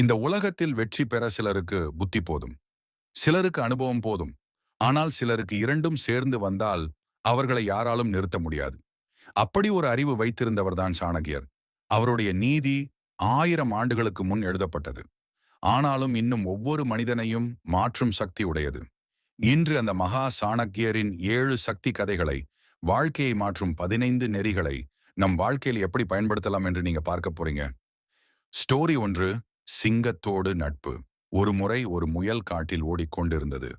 இந்த உலகத்தில் வெற்றி பெற சிலருக்கு புத்தி போதும். சிலருக்கு அனுபவம் போதும். ஆனால் சிலருக்கு இரண்டும் சேர்ந்து வந்தால் அவர்களை யாராலும் நிறுத்த முடியாது. அப்படி ஒரு அறிவு வைத்திருந்தவர்தான் சாணகியர் அவருடைய நீதி ஆயிரம் ஆண்டுகளுக்கு முன் எழுதப்பட்டது. ஆனாலும் இன்னும் ஒவ்வொரு மனிதனையும் மாற்றும் சக்தி உடையது. இன்று அந்த மகா சாணக்கியரின் ஏழு சக்தி கதைகளை வாழ்க்கையை மாற்றும் பதினைந்து நெறிகளை நம் வாழ்க்கையில் எப்படி பயன்படுத்தலாம் என்று நீங்க பார்க்க போறீங்க? ஸ்டோரி ஒன்று சிங்கத்தோடு நட்பு. ஒரு முறை ஒரு முயல் காட்டில் ஓடிக்கொண்டிருந்தது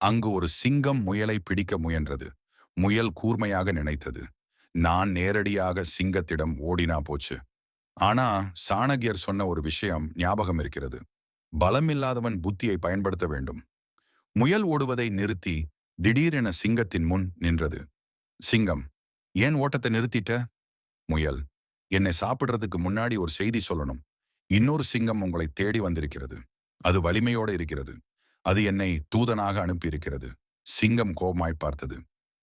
அங்கு ஒரு சிங்கம் முயலை பிடிக்க முயன்றது. முயல் கூர்மையாக நினைத்தது. நான் நேரடியாக சிங்கத்திடம் ஓடினா போச்சு. ஆனா சாணகியர் சொன்ன ஒரு விஷயம் ஞாபகம் இருக்கிறது. பலமில்லாதவன் புத்தியை பயன்படுத்த வேண்டும். முயல் ஓடுவதை நிறுத்தி திடீரென சிங்கத்தின் முன் நின்றது. சிங்கம் ஏன் ஓட்டத்தை நிறுத்திட்ட? முயல் என்னை சாப்பிடுறதுக்கு முன்னாடி ஒரு செய்தி சொல்லணும். இன்னொரு சிங்கம் உங்களை தேடி வந்திருக்கிறது. அது வலிமையோடு இருக்கிறது. அது என்னை தூதனாக அனுப்பியிருக்கிறது. சிங்கம் கோபமாய் பார்த்தது.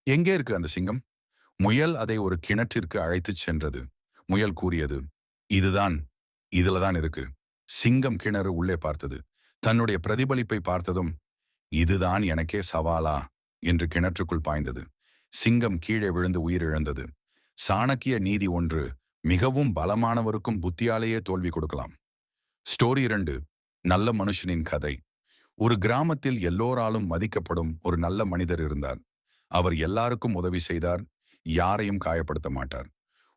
எங்கே இருக்கு அந்த சிங்கம்? முயல் அதை ஒரு கிணற்றிற்கு அழைத்துச் சென்றது. முயல் கூறியது இதுதான் இதுலதான் இருக்கு. சிங்கம் கிணறு உள்ளே பார்த்தது. தன்னுடைய பிரதிபலிப்பை பார்த்ததும் இதுதான் எனக்கே சவாலா? என்று கிணற்றுக்குள் பாய்ந்தது. சிங்கம் கீழே விழுந்து உயிரிழந்தது. சாணக்கிய நீதி ஒன்று மிகவும் பலமானவருக்கும் புத்தியாலேயே தோல்வி கொடுக்கலாம். ஸ்டோரி இரண்டு நல்ல மனுஷனின் கதை. ஒரு கிராமத்தில் எல்லோராலும் மதிக்கப்படும் ஒரு நல்ல மனிதர் இருந்தார். அவர் எல்லாருக்கும் உதவி செய்தார் யாரையும் காயப்படுத்த மாட்டார்.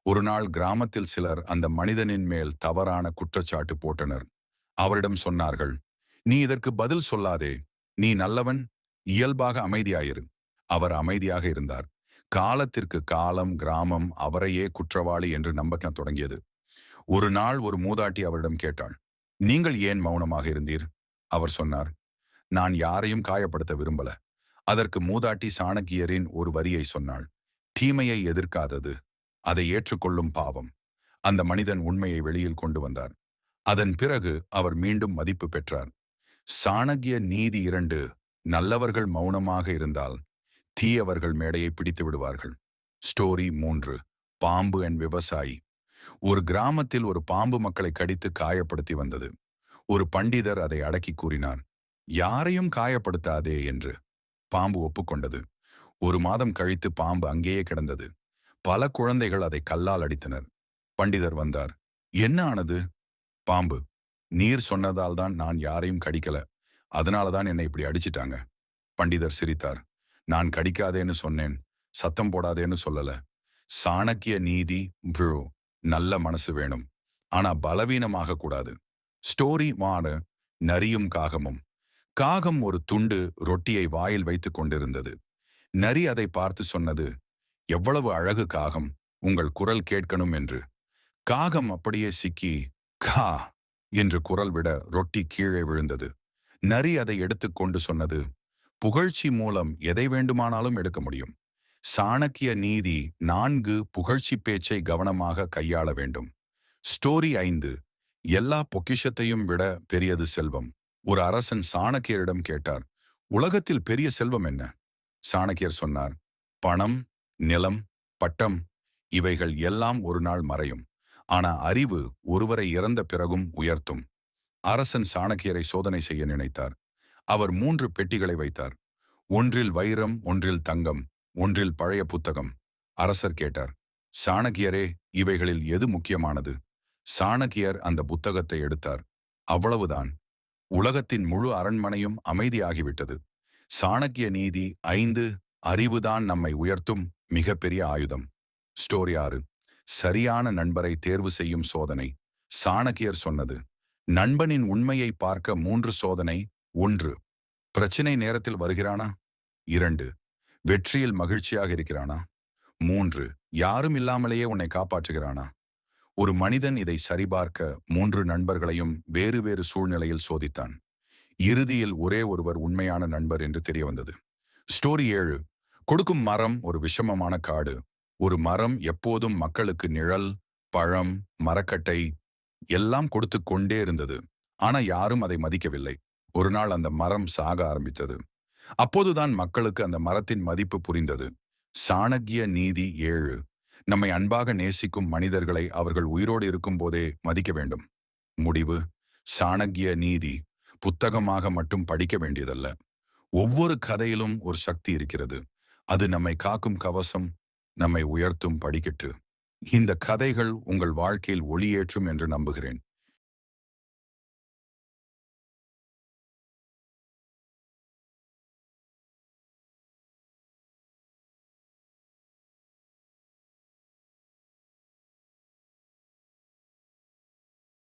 ஒரு நாள் கிராமத்தில் சிலர் அந்த மனிதனின் மேல் தவறான குற்றச்சாட்டு போட்டனர். அவரிடம் சொன்னார்கள் நீ இதற்கு பதில் சொல்லாதே. நீ நல்லவன் இயல்பாக அமைதியாயிரு. அவர் அமைதியாக இருந்தார். காலத்திற்கு காலம் கிராமம் அவரையே குற்றவாளி என்று நம்ப தொடங்கியது. ஒரு நாள் ஒரு மூதாட்டி அவரிடம் கேட்டாள் நீங்கள் ஏன் மௌனமாக இருந்தீர்? அவர் சொன்னார் நான் யாரையும் காயப்படுத்த விரும்பல. அதற்கு மூதாட்டி சாணக்கியரின் ஒரு வரியை சொன்னாள் தீமையை எதிர்க்காதது அதை ஏற்றுக்கொள்ளும் பாவம். அந்த மனிதன் உண்மையை வெளியில் கொண்டு வந்தார். அதன் பிறகு அவர் மீண்டும் மதிப்பு பெற்றார். சாணக்கிய நீதி இரண்டு நல்லவர்கள் மௌனமாக இருந்தால் தீயவர்கள் மேடையை பிடித்து விடுவார்கள். ஸ்டோரி மூன்று. பாம்பு அண்ட் விவசாயி. ஒரு கிராமத்தில் ஒரு பாம்பு மக்களை கடித்து காயப்படுத்தி வந்தது. ஒரு பண்டிதர் அதை அடக்கி கூறினார். யாரையும் காயப்படுத்தாதே என்று பாம்பு ஒப்புக்கொண்டது. ஒரு மாதம் கழித்து பாம்பு அங்கேயே கிடந்தது. பல குழந்தைகள் அதை கல்லால் அடித்தனர். பண்டிதர் வந்தார். என்ன ஆனது? பாம்பு. நீர் சொன்னதால் தான் நான் யாரையும் கடிக்கல. அதனால தான் என்னை இப்படி அடிச்சிட்டாங்க. பண்டிதர் சிரித்தார். நான் கடிக்காதேன்னு சொன்னேன். சத்தம் போடாதேன்னு சொல்லல. சாணக்கிய நீதி ப்ரோ நல்ல மனசு வேணும். ஆனா பலவீனமாக கூடாது. ஸ்டோரி மாடு நரியும் காகமும். காகம் ஒரு துண்டு ரொட்டியை வாயில் வைத்துக் கொண்டிருந்தது. நரி அதை பார்த்து சொன்னது எவ்வளவு அழகு காகம் உங்கள் குரல் கேட்கணும் என்று. காகம் அப்படியே சிக்கி கா என்று குரல் விட ரொட்டி கீழே விழுந்தது. நரி அதை எடுத்துக்கொண்டு சொன்னது புகழ்ச்சி மூலம் எதை வேண்டுமானாலும் எடுக்க முடியும். சாணக்கிய நீதி நான்கு புகழ்ச்சி பேச்சை கவனமாக கையாள வேண்டும். ஸ்டோரி ஐந்து எல்லா பொக்கிஷத்தையும் விட பெரியது செல்வம். ஒரு அரசன் சாணக்கியரிடம் கேட்டார் உலகத்தில் பெரிய செல்வம் என்ன? சாணக்கியர் சொன்னார் பணம் நிலம் பட்டம் இவைகள் எல்லாம் ஒரு நாள் மறையும். ஆனா அறிவு ஒருவரை இறந்த பிறகும் உயர்த்தும். அரசன் சாணக்கியரை சோதனை செய்ய நினைத்தார். அவர் மூன்று பெட்டிகளை வைத்தார். ஒன்றில் வைரம் ஒன்றில் தங்கம் ஒன்றில் பழைய புத்தகம். அரசர் கேட்டார் சாணக்கியரே இவைகளில் எது முக்கியமானது? சாணக்கியர் அந்த புத்தகத்தை எடுத்தார். அவ்வளவுதான். உலகத்தின் முழு அரண்மனையும் அமைதியாகிவிட்டது. சாணக்கிய நீதி ஐந்து அறிவுதான் நம்மை உயர்த்தும் மிகப்பெரிய ஆயுதம். ஸ்டோரி ஆறு. சரியான நண்பரை தேர்வு செய்யும் சோதனை. சாணக்கியர் சொன்னது நண்பனின் உண்மையை பார்க்க மூன்று சோதனை. ஒன்று பிரச்சினை நேரத்தில் வருகிறானா? இரண்டு வெற்றியில் மகிழ்ச்சியாக இருக்கிறானா? மூன்று யாரும் இல்லாமலேயே உன்னை காப்பாற்றுகிறானா? ஒரு மனிதன் இதை சரிபார்க்க மூன்று நண்பர்களையும் வேறு வேறு சூழ்நிலையில் சோதித்தான். இறுதியில் ஒரே ஒருவர் உண்மையான நண்பர் என்று தெரிய வந்தது. ஸ்டோரி ஏழு கொடுக்கும் மரம் ஒரு விஷமமான காடு. ஒரு மரம் எப்போதும் மக்களுக்கு நிழல் பழம் மரக்கட்டை எல்லாம் கொடுத்து கொண்டே இருந்தது. ஆனா யாரும் அதை மதிக்கவில்லை. ஒரு நாள் அந்த மரம் சாக ஆரம்பித்தது. அப்போதுதான் மக்களுக்கு அந்த மரத்தின் மதிப்பு புரிந்தது. சாணக்கிய நீதி ஏழு. நம்மை அன்பாக நேசிக்கும் மனிதர்களை அவர்கள் உயிரோடு இருக்கும் போதே மதிக்க வேண்டும். முடிவு. சாணக்கிய நீதி. புத்தகமாக மட்டும் படிக்க வேண்டியதல்ல. ஒவ்வொரு கதையிலும் ஒரு சக்தி இருக்கிறது. அது நம்மை காக்கும் கவசம் நம்மை உயர்த்தும் படிக்கட்டு. இந்த கதைகள் உங்கள் வாழ்க்கையில் ஒளியேற்றும் என்று நம்புகிறேன்.